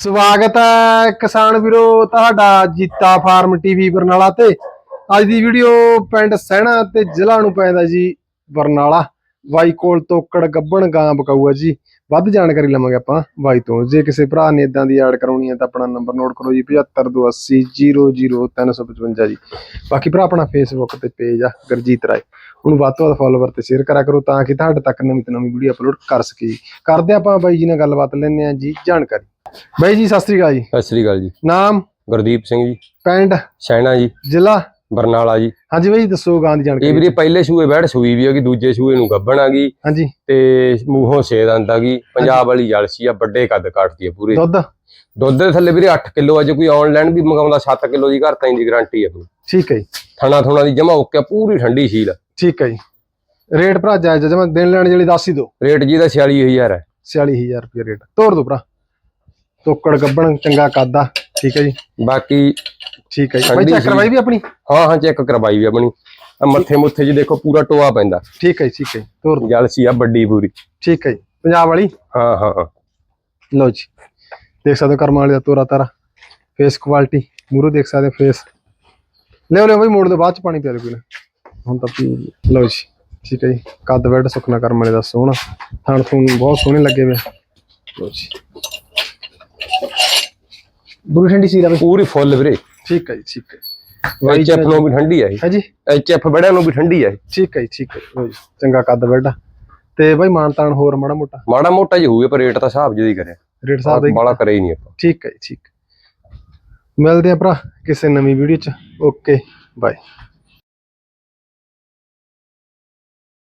ਸਵਾਗਤ ਹੈ ਕਿਸਾਨ ਵੀਰੋ ਤੁਹਾਡਾ ਜੀਤਾ ਫਾਰਮ ਟੀਵੀ ਬਰਨਾਲਾ ਤੇ। ਅੱਜ ਦੀ ਵੀਡੀਓ ਪਿੰਡ ਸਹਿਣਾ ਤੇ ਜ਼ਿਲ੍ਹਾ ਨੂੰ ਪੈਂਦਾ ਜੀ ਬਰਨਾਲਾ। ਬਾਈ ਕੋਲ ਤੋਕੜ ਗੱਬਣ ਗਾਂ ਬਕਾਊਆ ਜੀ। ਵੱਧ ਜਾਣਕਾਰੀ ਲਵਾਂਗੇ ਆਪਾਂ ਬਾਈ ਤੋਂ। ਜੇ ਕਿਸੇ ਭਰਾ ਨੇ ਇਦਾਂ ਦੀ ਐਡ ਕਰਾਉਣੀ ਹੈ ਤਾਂ ਆਪਣਾ ਨੰਬਰ ਨੋਟ ਕਰੋ ਜੀ 7528000355 ਜੀ। ਬਾਕੀ ਭਰਾ ਆਪਣਾ ਫੇਸਬੁੱਕ ਤੇ ਪੇਜ ਆ, ਗਰਜੀਤ ਰਾਏ। ਉਹਨੂੰ ਵੱਧ ਤੋਂ ਵੱਧ ਫਾਲੋਵਰ ਤੇ ਸ਼ੇਅਰ ਕਰਿਆ ਕਰੋ ਤਾਂ ਕਿ ਤੁਹਾਡੇ ਤੱਕ ਨਵੀਂ ਤੋਂ ਨਵੀਂ ਵੀਡੀਓ ਅਪਲੋਡ ਕਰ ਸਕੀਏ ਕਰਦੇ ਆਪਾਂ ਬਾਈ ਜੀ ਨਾਲ ਗੱਲਬਾਤ, ਲੈਂਦੇ ਆ ਜੀ ਜਾਣਕਾਰੀ। ਬਾਈ ਜੀ ਸਤਿ ਸ੍ਰੀ ਅਕਾਲ ਜੀ। ਸਤਿ ਸ੍ਰੀ ਅਕਾਲ ਜੀ। ਨਾਮ? ਗੁਰਦੀਪ ਸਿੰਘ ਜੀ। ਪਿੰਡ? ਸੈਣਾ ਜੀ। ਜ਼ਿਲ੍ਹਾ? ਬਰਨਾਲਾ ਜੀ। ਹਾਂਜੀ ਬਾਈ ਦੱਸੋ ਗਾਂ ਦੀ ਇਹ ਜਾਣਕਾਰੀ ਵੀਰੇ ਪਹਿਲੇ ਸੂਏ ਬੈੜ ਸੂਈ ਵੀ ਹੈਗੀ ਦੂਜੇ ਸੂਏ ਨੂੰ ਗੱਭਣ ਆ ਗਈ। ਹਾਂਜੀ। ਤੇ ਮੂੰਹੋਂ ਛੇ ਦੰਦ ਆ ਗਈ। ਪੰਜਾਬ ਵਾਲੀ ਜਲਸੀ ਆ ਵੱਡੇ ਕੱਦ ਕਾਟਦੀ ਆ ਪੂਰੇ। ਦੁੱਧ? ਦੁੱਧ ਦੇ ਥੱਲੇ ਵੀਰੇ 8 ਕਿਲੋ ਆ ਜੇ ਕੋਈ ਆਨਲਾਈਨ ਵੀ ਮੰਗਾਉਂਦਾ 7 ਕਿਲੋ ਦੀ ਘਰ ਤਾਂ ਦੀ ਗਾਰੰਟੀ ਆ ਆਪਣੀ ਠੀਕ ਹੈ ਜੀ। ਥਣਾ ਥੁਣਾ ਦੀ ਜਮਾ ਓਕੇ ਪੂਰੀ ਠੰਡੀ ਸੀਲ ਠੀਕ ਹੈ ਜੀ। ਰੇਟ ਭਰਾ ਜਾਇਜ਼ ਜਮਾ ਦੇਣ ਲੈਣ ਜਿਹੜੀ ਦੱਸ ਹੀ ਦੋ ਰੇਟ ਜੀ ਦਾ 46000 ਹੈ। 46000 ਰੁਪਏ ਰੇਟ। ਤੋਰ ਦੋ ਭਰਾ। ਤੋਕੜ ਗੱਬਣ ਚੰਗਾ ਕੱਦ ਆ ਠੀਕ ਹੈ ਜੀ? ਬਾਕੀ ਠੀਕ ਹੈ ਜੀ। ਬਾਈ ਚੈੱਕ ਸੀ। ਕਰਵਾਈ ਵੀ ਆਪਣੀ? ਹਾਂ ਹਾਂ ਚੈੱਕ ਕਰਵਾਈ ਵੀ ਆਪਣੀ। ਆ ਮੱਥੇ ਮੁੱਥੇ ਜੀ ਦੇਖੋ ਪੂਰਾ ਟੋਆ ਪੈਂਦਾ। ਠੀਕ ਹੈ ਠੀਕ ਹੈ ਤੋਰ ਦੋ ਜਲਸੀ ਆ ਵੱਡੀ ਪੂਰੀ। ਠੀਕ ਹੈ ਜੀ। ਪੰਜਾਬ ਵਾਲੀ? ਹਾਂ ਹਾਂ ਹਾਂ। ਲਓ ਜੀ। ਦੇਖ ਸਕਦੇ ਕਰਮਾਂ ਵਾਲੇ ਦਾ ਤੋਰਾ ਤਾਰਾ। ਫੇਸ ਕੁਆਲਿਟੀ ਮੂਰੋ ਦੇਖ ਸਕਦੇ ਫੇਸ ਲਿਓ ਲਿਓ ਬਈ ਮੋੜ ਦੇ ਬਾਅਦ ਚ ਪਾਣੀ ਪਿਆ ਲਿਓ ਕੋਈ ਨਾ ਹੁਣ ਤਾਂ ਪੀ ਲਓ ਜੀ। ਠੀਕ ਹੈ ਜੀ। ਕੱਦ ਬੈਡ ਸੁਖਨਾ ਕਰਮ ਵਾਲੇ ਦਾ ਸੋਹਣਾ। ਥਣ ਥੂਣ ਬਹੁਤ ਸੋਹਣੇ ਲੱਗੇ ਵੇ। ਲਓ ਜੀ। ਬੁਰੀ ਠੰਡੀ ਸੀ ਬਈ ਪੂਰੀ ਫੁੱਲ ਵੀਰੇ। ਠੀਕ ਹੈ ਜੀ ਠੀਕ ਹੈ। ਐਚਐਫ ਨੂੰ ਵੀ ਠੰਡੀ ਆ ਇਹ। ਹੈ ਜੀ ਐਚਐਫ ਬੜਿਆਂ ਨੂੰ ਵੀ ਠੰਡੀ ਇਹ। ਠੀਕ ਹੈ ਜੀ ਠੀਕ ਹੈ। ਲਓ ਜੀ ਚੰਗਾ ਕੱਦ ਆ। ਤੇ ਬਈ ਮਾਨ ਤਾਨ ਹੋਰ ਮਾੜਾ ਮੋਟਾ? ਮਾੜਾ ਮੋਟਾ ਜਿਹਾ ਹੋਊਗਾ ਪਰ ਰੇਟ ਤਾਂ ਹਿਸਾਬ ਜਿਹੀ ਕਰਿਆ। ਰੇਟ ਸਾਹਿਬ ਦਾ ਬਾਲਾ ਕਰੇ ਹੀ ਨਹੀਂ ਆਪਾਂ। ਠੀਕ ਹੈ ਜੀ ਠੀਕ ਮਿਲਦੇ ਆ ਭਰਾ ਕਿਸੇ ਨਵੀਂ ਵੀਡੀਓ ਚ। Okay bye.